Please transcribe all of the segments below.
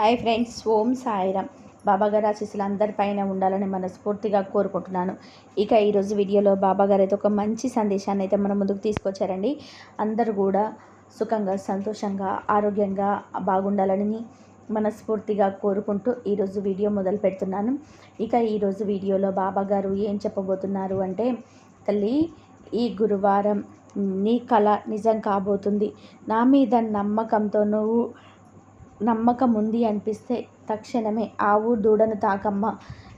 Hi friends ఓం సాయిరామ్. బాబాగారు ఆశీస్సులు అందరిపైన ఉండాలని మనస్ఫూర్తిగా కోరుకుంటున్నాను. ఇక ఈరోజు వీడియోలో బాబాగారు అయితే ఒక మంచి సందేశాన్ని అయితే మన ముందుకు తీసుకొచ్చారండి. అందరూ కూడా సుఖంగా సంతోషంగా ఆరోగ్యంగా బాగుండాలని మనస్ఫూర్తిగా కోరుకుంటూ ఈరోజు వీడియో మొదలు పెడుతున్నాను. ఇక ఈరోజు వీడియోలో బాబాగారు ఏం చెప్పబోతున్నారు అంటే తల్లి ఈ గురువారం నీ కళ నిజం కాబోతుంది. నా మీద నమ్మకంతో నువ్వు నమ్మకం ఉంది అనిపిస్తే తక్షణమే ఆవు దూడను తాకమ్మ.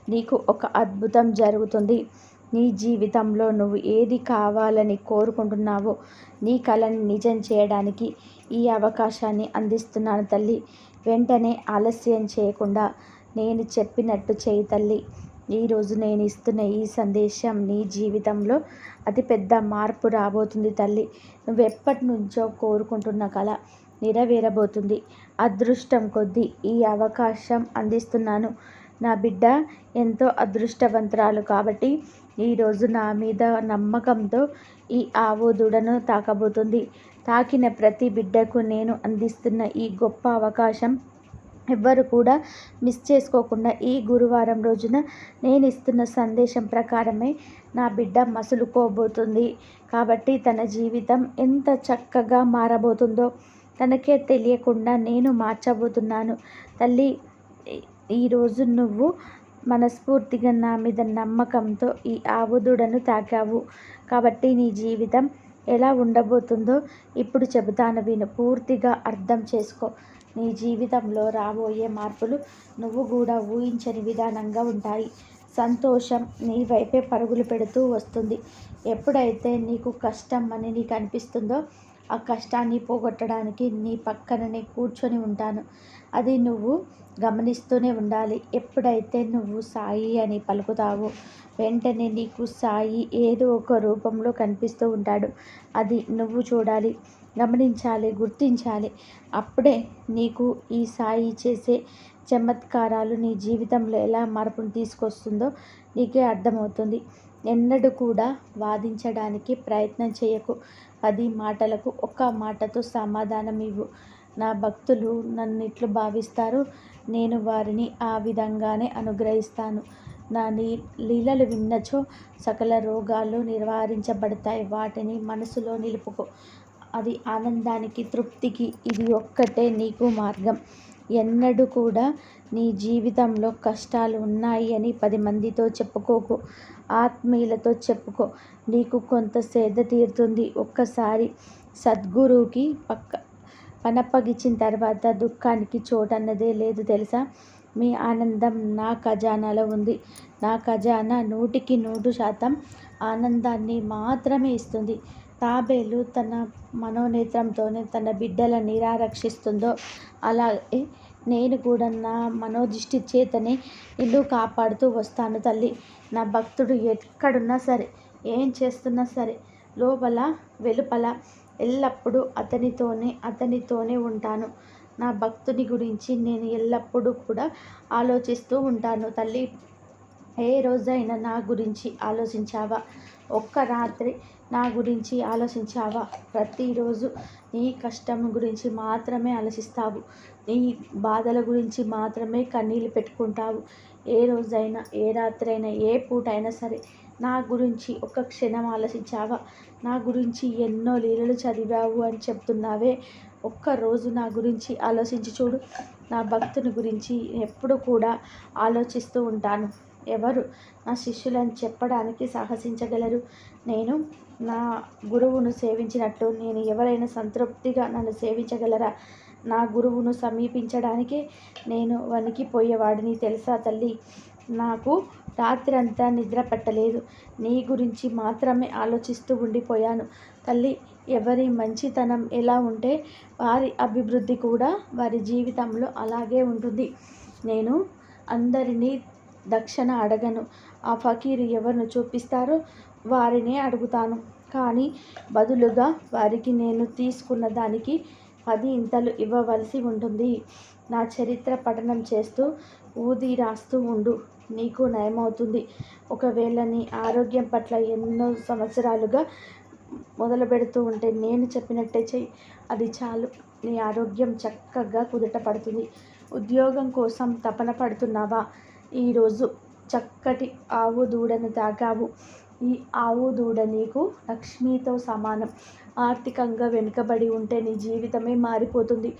నీకు ఒక అద్భుతం జరుగుతుంది. నీ జీవితంలో నువ్వు ఏది కావాలని కోరుకుంటున్నావో నీ కళని నిజం చేయడానికి ఈ అవకాశాన్ని అందిస్తున్నాను తల్లి. వెంటనే ఆలస్యం చేయకుండా నేను చెప్పినట్టు చేయి తల్లి. ఈరోజు నేను ఇస్తున్న ఈ సందేశం నీ జీవితంలో అతిపెద్ద మార్పు రాబోతుంది తల్లి. నువ్వెప్పటి నుంచో కోరుకుంటున్న కళ నెరవేరబోతుంది. అదృష్టం కొద్దీ ఈ అవకాశం అందిస్తున్నాను. నా బిడ్డ ఎంతో అదృష్టవంతురాలు కాబట్టి ఈరోజు నా మీద నమ్మకంతో ఈ ఆవు దూడను తాకబోతుంది. తాకిన ప్రతి బిడ్డకు నేను అందిస్తున్న ఈ గొప్ప అవకాశం ఎవ్వరు కూడా మిస్ చేసుకోకుండా ఈ గురువారం రోజున నేను ఇస్తున్న సందేశం ప్రకారమే నా బిడ్డ మసులుకోబోతుంది. కాబట్టి తన జీవితం ఎంత చక్కగా మారబోతుందో తనకే తెలియకుండా నేను మార్చబోతున్నాను. తల్లి ఈరోజు నువ్వు మనస్ఫూర్తిగా నా మీద నమ్మకంతో ఈ ఆవుదుడను తాకావు. కాబట్టి నీ జీవితం ఎలా ఉండబోతుందో ఇప్పుడు చెబుతాను విను. పూర్తిగా అర్థం చేసుకో. నీ జీవితంలో రాబోయే మార్పులు నువ్వు కూడా ఊహించని విధానంగా ఉంటాయి. సంతోషం నీ వైపే పరుగులు పెడుతూ వస్తుంది. ఎప్పుడైతే నీకు కష్టం అని నీకు అనిపిస్తుందో ఆ కష్టాన్ని పోగొట్టడానికి నీ పక్కననే కూర్చొని ఉంటాను. అది నువ్వు గమనిస్తూనే ఉండాలి. ఎప్పుడైతే నువ్వు సాయి అని పలుకుతావో వెంటనే నీకు సాయి ఏదో ఒక రూపంలో కనిపిస్తూ ఉంటాడు. అది నువ్వు చూడాలి గమనించాలి గుర్తించాలి. అప్పుడే నీకు ఈ సాయి చేసే చమత్కారాలు నీ జీవితంలో ఎలా మార్పును తీసుకొస్తుందో నీకే అర్థమవుతుంది. ఎన్నడూ కూడా వాదించడానికి ప్రయత్నం చేయకు. పది మాటలకు ఒక్క మాటతో సమాధానం ఇవ్వు. నా భక్తులు నన్ను ఇట్లు భావిస్తారు. నేను వారిని ఆ విధంగానే అనుగ్రహిస్తాను. నా నీ లీలలు విన్నచో సకల రోగాలు నివారించబడతాయి. వాటిని మనసులో నిలుపుకో. అది ఆనందానికి తృప్తికి ఇది ఒక్కటే నీకు మార్గం. ఎన్నడూ కూడా నీ జీవితంలో కష్టాలు ఉన్నాయి అని పది మందితో చెప్పుకోకు ఆత్మీయులతో చెప్పుకో. నీకు కొంత సేద తీరుతుంది. ఒక్కసారి సద్గురువుకి పక్క పనప్పగిచ్చిన తర్వాత దుఃఖానికి చోటన్నదే లేదు తెలుసా? మీ ఆనందం నా ఖజానాలో ఉంది. నా ఖజానా నూటికి నూరు శాతం ఆనందాన్ని మాత్రమే ఇస్తుంది. తాబేలు తన మనోనేత్రంతోనే తన బిడ్డలను నిరారక్షిస్తుందో అలాగే నేను కూడా నా మనోదృష్టి చేతనే ఇల్లు కాపాడుతూ వస్తాను తల్లి. నా భక్తుడు ఎక్కడున్నా సరే ఏం చేస్తున్నా సరే లోపల వెలుపల ఎల్లప్పుడూ అతనితోనే అతనితోనే ఉంటాను. నా భక్తుని గురించి నేను ఎల్లప్పుడూ కూడా ఆలోచిస్తూ ఉంటాను తల్లి. ఏ రోజైనా నా గురించి ఆలోచించావా? ఒక్క రాత్రి నా గురించి ఆలోచించావా? ప్రతిరోజు నీ కష్టం గురించి మాత్రమే ఆలోచిస్తావు. నీ బాధల గురించి మాత్రమే కన్నీళ్ళు పెట్టుకుంటావు. ఏ రోజైనా ఏ రాత్రైనా ఏ పూట అయినా సరే నా గురించి ఒక క్షణం ఆలోచించావా? నా గురించి ఎన్నో లీలలు చదివావు అని చెప్తున్నావే. ఒక్కరోజు నా గురించి ఆలోచించి చూడు. నా భక్తుని గురించి ఎప్పుడు కూడా ఆలోచిస్తూ ఉంటాను. ఎవరు నా శిష్యులని చెప్పడానికి సాహసించగలరు? నేను నా గురువును సేవించినట్టు నేను ఎవరైనా సంతృప్తిగా నన్ను సేవించగలరా? నా గురువును సమీపించడానికి నేను వణికిపోయేవాడిని తెలుసా తల్లి? నాకు రాత్రంతా నిద్ర పట్టలేదు నీ గురించి మాత్రమే ఆలోచిస్తూ ఉండిపోయాను తల్లి. ఎవరి మంచితనం ఎలా ఉంటే వారి అభివృద్ధి కూడా వారి జీవితంలో అలాగే ఉంటుంది. నేను అందరినీ దక్షిణ అడగను. ఆ ఫకీరు ఎవరిని చూపిస్తారో వారినే అడుగుతాను. కానీ బదులుగా వారికి నేను తీసుకున్న దానికి పది ఇంతలు ఇవ్వవలసి ఉంటుంది. నా చరిత్ర పఠనం చేస్తూ ఊది రాస్తూ ఉండు. నీకు నయమవుతుంది. ఒకవేళ నీ ఆరోగ్యం పట్ల ఎన్నో సంవత్సరాలుగా మొదలు పెడుతూ ఉంటే నేను చెప్పినట్టే చెయ్యి. అది చాలు. నీ ఆరోగ్యం చక్కగా కుదుట పడుతుంది. ఉద్యోగం కోసం తపన పడుతున్నావా? ఈరోజు చక్కటి ఆవు దూడను తాకావు ఈ ఆవు దూడ నీకు లక్ష్మితో సమానం. ఆర్థికంగా వెనుకబడి ఉంటే నీ జీవితమే మారిపోతుంది.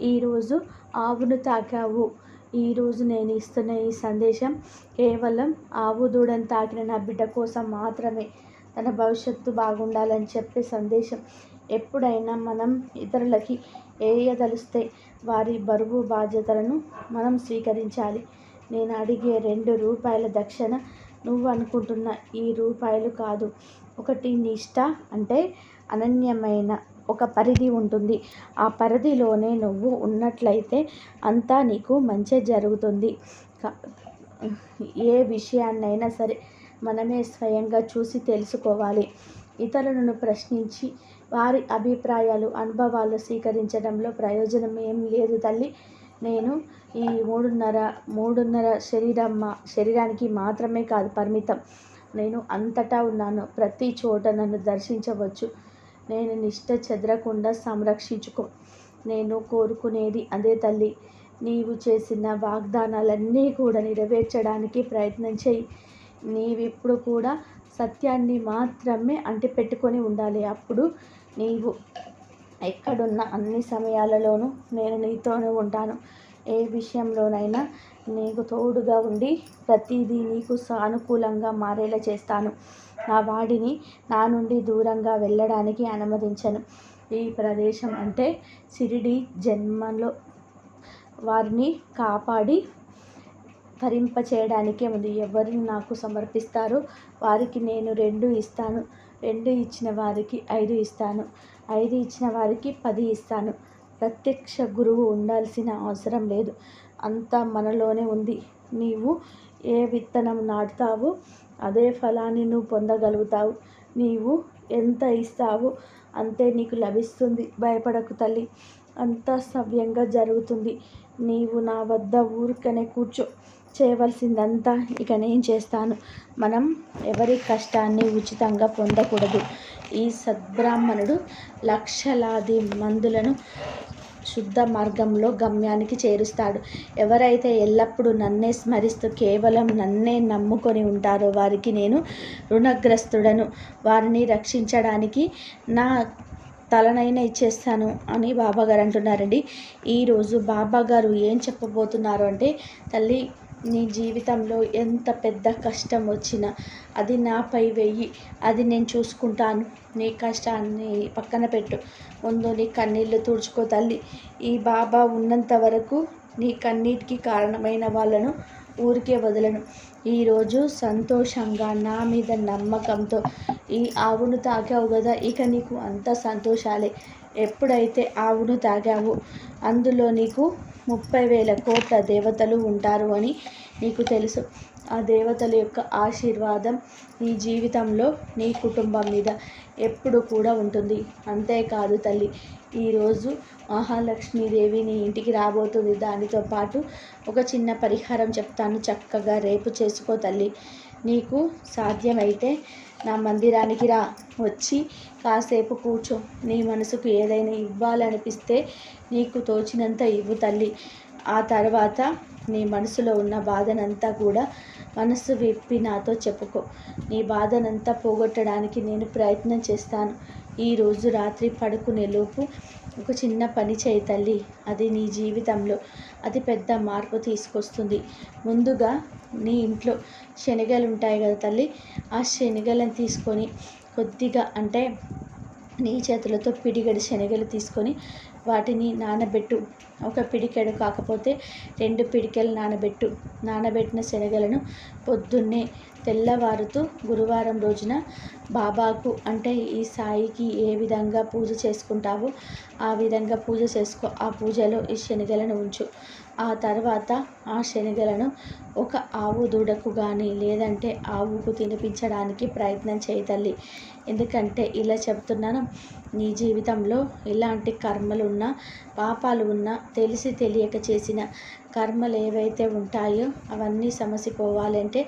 ఈరోజు ఆవును తాకావు ఈరోజు నేను ఇస్తున్న ఈ సందేశం కేవలం ఆవు దూడను తాకిన నా బిడ్డ కోసం మాత్రమే. తన భవిష్యత్తు బాగుండాలని చెప్పే సందేశం ఎప్పుడైనా మనం ఇతరులకి వేయదలిస్తే వారి బరువు బాధ్యతలను మనం స్వీకరించాలి. నేను అడిగే రెండు రూపాయల దక్షిణ నువ్వు అనుకుంటున్న ఈ రూపాయలు కాదు. ఒకటి నిష్ట అంటే అనన్యమైన ఒక పరిధి ఉంటుంది. ఆ పరిధిలోనే నువ్వు ఉన్నట్లయితే అంతా నీకు మంచి జరుగుతుంది. ఏ విషయాన్నైనా సరే మనమే స్వయంగా చూసి తెలుసుకోవాలి. ఇతరులను ప్రశ్నించి వారి అభిప్రాయాలు అనుభవాలు స్వీకరించడంలో ప్రయోజనం ఏం లేదు తల్లి. నేను ఈ మూడున్నర మూడున్నర శరీరం శరీరానికి మాత్రమే కాదు పరిమితం. నేను అంతటా ఉన్నాను. ప్రతి చోట నన్ను దర్శించవచ్చు. నేను నిష్ట చెదరకుండా సంరక్షించుకో. నేను కోరుకునేది అదే తల్లి. నీవు చేసిన వాగ్దానాలన్నీ కూడా నెరవేర్చడానికి ప్రయత్నం చేయి. నీవిప్పుడు కూడా సత్యాన్ని మాత్రమే అంటిపెట్టుకొని ఉండాలి. అప్పుడు నీవు ఎక్కడున్న అన్ని సమయాలలోనూ నేను నీతోనే ఉంటాను. ఏ విషయంలోనైనా నీకు తోడుగా ఉండి ప్రతిదీ నీకు సానుకూలంగా మారేలా చేస్తాను. నా వాడిని నా నుండి దూరంగా వెళ్ళడానికి అనుమతించను. ఈ ప్రదేశం అంటే సిరిడి జన్మలో వారిని కాపాడి భరింప చేయడానికే ఉంది. ఎవరిని నాకు సమర్పిస్తారో వారికి నేను రెండు ఇస్తాను. రెండు ఇచ్చిన వారికి ఐదు ఇస్తాను. ఐదు ఇచ్చిన వారికి పది ఇస్తాను. ప్రత్యక్ష గురువు ఉండాల్సిన అవసరం లేదు. అంతా మనలోనే ఉంది. నీవు ఏ విత్తనం నాటుతావో అదే ఫలాన్ని నువ్వు పొందగలుగుతావు. నీవు ఎంత ఇస్తావో అంతే నీకు లభిస్తుంది. భయపడకు తల్లి. అంతా సవ్యంగా జరుగుతుంది. నీవు నా వద్ద ఊరికనే కూర్చో. చేయవలసిందంతా ఇక నేను చేస్తాను. మనం ఎవరి కష్టాన్ని ఉచితంగా పొందకూడదు. ఈ సద్బ్రాహ్మణుడు లక్షలాది మందులను శుద్ధ మార్గంలో గమ్యానికి చేరుస్తాడు. ఎవరైతే ఎల్లప్పుడూ నన్నే స్మరిస్తూ కేవలం నన్నే నమ్ముకొని ఉంటారో వారికి నేను రుణగ్రస్తుడను. వారిని రక్షించడానికి నా తలనైనా ఇచ్చేస్తాను అని బాబాగారు అంటున్నారండి. ఈరోజు బాబాగారు ఏం చెప్పబోతున్నారు అంటే తల్లి నీ జీవితంలో ఎంత పెద్ద కష్టం వచ్చినా అది నాపై వెయ్యి అది నేను చూసుకుంటాను. నీ కష్టాన్ని పక్కన పెట్టు. ముందు నీ కన్నీళ్ళు తుడుచుకో తల్లి. ఈ బాబా ఉన్నంత వరకు నీ కన్నీటికి కారణమైన వాళ్ళను ఊరికే వదలను. ఈరోజు సంతోషంగా నా మీద నమ్మకంతో ఈ ఆవును తాగావు కదా ఇక నీకు అంత సంతోషాలే. ఎప్పుడైతే ఆవును తాగావు అందులో నీకు ముప్పై వేల కోట్ల దేవతలు ఉంటారు అని నీకు తెలుసు. ఆ దేవతల యొక్క ఆశీర్వాదం నీ జీవితంలో నీ కుటుంబం మీద ఎప్పుడు కూడా ఉంటుంది. అంతేకాదు తల్లి ఈరోజు మహాలక్ష్మీదేవి నీ ఇంటికి రాబోతుంది. దానితో పాటు ఒక చిన్న పరిహారం చెప్తాను. చక్కగా రేపు చేసుకో తల్లి. నీకు సాధ్యమైతే నా మందిరానికి రా. వచ్చి కాసేపు కూర్చో. నీ మనసుకు ఏదైనా ఇవ్వాలనిపిస్తే నీకు తోచినంత ఇవ్వు తల్లి. ఆ తర్వాత నీ మనసులో ఉన్న బాధనంతా కూడా మనసు విప్పి నాతో చెప్పుకో. నీ బాధనంతా పోగొట్టడానికి నేను ప్రయత్నం చేస్తాను. ఈరోజు రాత్రి పడుకునే లోపు ఒక చిన్న పని చేయి తల్లి. అది నీ జీవితంలో అతి పెద్ద మార్పు తీసుకొస్తుంది. ముందుగా నీ ఇంట్లో శనగలు ఉంటాయి కదా తల్లి ఆ శనగలను తీసుకొని కొద్దిగా అంటే నీ చేతులతో పిడిగడి శనగలు తీసుకొని వాటిని నానబెట్టు. ఒక పిడికెడు కాకపోతే రెండు పిడికెలు నానబెట్టు. నానబెట్టిన శనగలను పొద్దున్నే తెల్లవారుతూ గురువారం రోజున బాబాకు అంటే ఈ సాయికి ఏ విధంగా పూజ చేసుకుంటావో ఆ విధంగా పూజ చేసుకో. ఆ పూజలో ఈ శనగలను ఉంచు. ఆ తర్వాత ఆ శనగలను ఒక ఆవు దూడకు కానీ లేదంటే ఆవుకు తినిపించడానికి ప్రయత్నం చేయి తల్లి. ఎందుకంటే ఇలా చెప్తున్నాను నీ జీవితంలో ఎలాంటి కర్మలు ఉన్నా పాపాలు ఉన్నా తెలిసి తెలియక చేసిన కర్మలు ఏవైతే ఉంటాయో అవన్నీ సమసిపోవాలంటే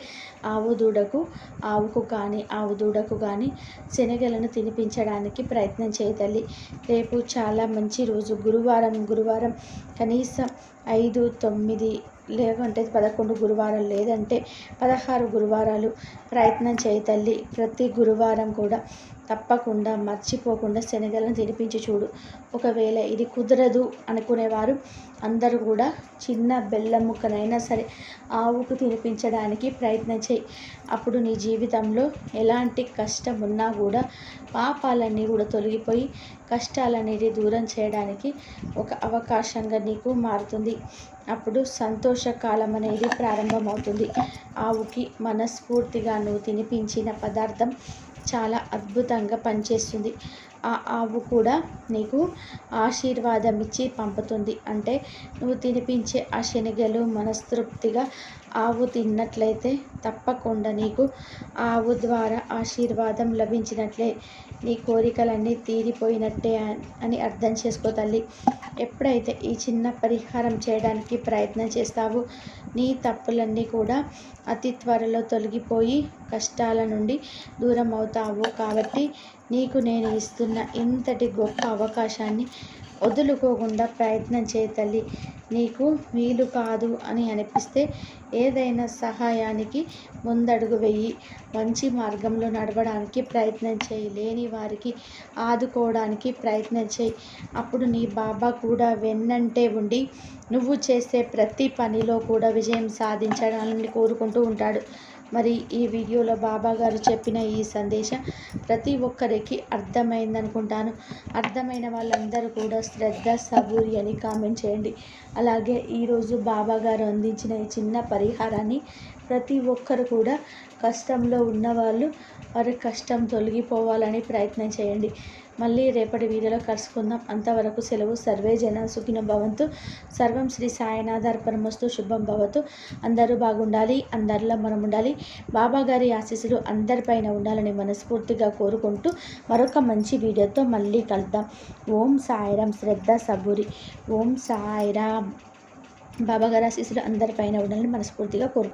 ఆవు దూడకు ఆవుకు కానీ ఆవు దూడకు కానీ శనగలను తినిపించడానికి ప్రయత్నం చేయతల్లి రేపు చాలా మంచి రోజు. గురువారం గురువారం కనీసం ఐదు తొమ్మిది లేకుంటే పదకొండు గురువారాలు లేదంటే పదహారు గురువారాలు ప్రయత్నం చేయతల్లి ప్రతి గురువారం కూడా తప్పకుండా మర్చిపోకుండా శనగలను తినిపించి చూడు. ఒకవేళ ఇది కుదరదు అనుకునేవారు అందరూ కూడా చిన్న బెల్లం ముక్కనైనా సరే ఆవుకు తినిపించడానికి ప్రయత్నం చేయి. అప్పుడు నీ జీవితంలో ఎలాంటి కష్టం ఉన్నా కూడా పాపాలన్నీ కూడా తొలగిపోయి కష్టాలనేది దూరం చేయడానికి ఒక అవకాశంగా నీకు మారుతుంది. అప్పుడు సంతోషకాలం అనేది ప్రారంభమవుతుంది. ఆవుకి మనస్ఫూర్తిగా నువ్వు తినిపించిన పదార్థం చాలా అద్భుతంగా పనిచేస్తుంది. ఆ ఆవు కూడా నీకు ఆశీర్వాదం ఇచ్చి పంపుతుంది. అంటే నువ్వు తినిపించే ఆ శనగలు మనస్తృప్తిగా ఆవు తిన్నట్లయితే తప్పకుండా నీకు ఆవు ద్వారా ఆశీర్వాదం లభించినట్లే. నీ కోరికలన్నీ తీరిపోయినట్టే అని అర్థం చేసుకో తల్లి. ఎప్పుడైతే ఈ చిన్న పరిహారం చేయడానికి ప్రయత్నం చేస్తావో నీ తప్పులన్నీ కూడా అతి త్వరలో తొలగిపోయి కష్టాల నుండి దూరం అవుతావు కాబట్టి నీకు నేను ఇస్తున్న ఇంతటి గొప్ప అవకాశాన్ని వదులుకోకుండా ప్రయత్నం చేయ తల్లి. నీకు వీలు కాదు అని అనిపిస్తే ఏదైనా సహాయానికి ముందడుగు వెయ్యి మంచి మార్గంలో నడవడానికి ప్రయత్నం చేయి. లేని వారికి ఆదుకోవడానికి ప్రయత్నం చేయి. అప్పుడు నీ బాబా కూడా వెన్నంటే ఉండి నువ్వు చేసే ప్రతి పనిలో కూడా విజయం సాధించడానికి కోరుకుంటూ ఉంటాడు. మరి ఈ వీడియోలో బాబా గారు చెప్పిన ఈ సందేశం ప్రతి ఒక్కరికి అర్థమైంది అనుకుంటాను అర్థమైన వాళ్ళందరూ కూడా శ్రద్ధ సబూరి అని కామెంట్ చేయండి. అలాగే ఈరోజు బాబా గారు అందించిన ఈ చిన్న పరిహారాన్ని ప్రతి ఒక్కరు కూడా కష్టంలో ఉన్నవాళ్ళు వారి కష్టం తొలగిపోవాలని ప్రయత్నం చేయండి. మళ్ళీ రేపటి వీడియోలో కలుసుకుందాం. అంతవరకు సెలవు. సర్వే జన సుఖిన భవంతు. సర్వం శ్రీ సాయనాథర్పణమస్తు. శుభం భవతు. అందరూ బాగుండాలి. అందరిలో మనం ఉండాలి బాబా గారి ఆశీస్సులు అందరిపైన ఉండాలని మనస్ఫూర్తిగా కోరుకుంటూ మరొక మంచి వీడియోతో మళ్ళీ కలుద్దాం. ఓం సాయిరాం. శ్రద్ధ సబూరి. ఓం సాయిరాం. బాబా గారి ఆశీస్సులు అందరిపైన ఉండాలని మనస్ఫూర్తిగా కోరుకుంటున్నాను